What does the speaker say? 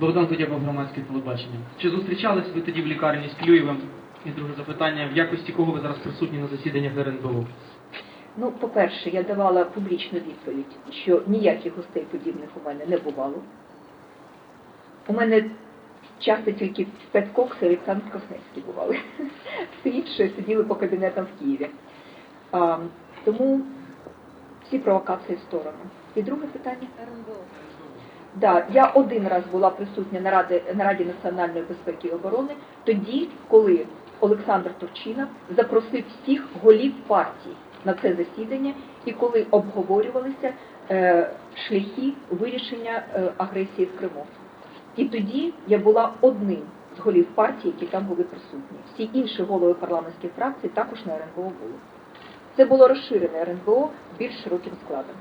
Богдан Кудябов, громадське телебачення. Чи зустрічались ви тоді в лікарні з Клюєвим? І друге запитання, в якості кого ви зараз присутні на засіданнях РНБО? Ну, по-перше, я давала публічну відповідь, що ніяких гостей подібних у мене не бувало. У мене часто тільки Пет Кокс і Олександр Косневський бували. Всі інші сиділи по кабінетам в Києві. А, тому всі провокації в сторону. І друге питання. Да, я один раз була присутня на Раді, на Раді національної безпеки і оборони, тоді, коли Олександр Турчинов запросив всіх голів партій на це засідання, і коли обговорювалися е, шляхи вирішення е, агресії в Криму. І тоді я була одним з голів партії, які там були присутні. Всі інші голови парламентських фракцій також на РНБО були. Це було розширене РНБО більш широким складом.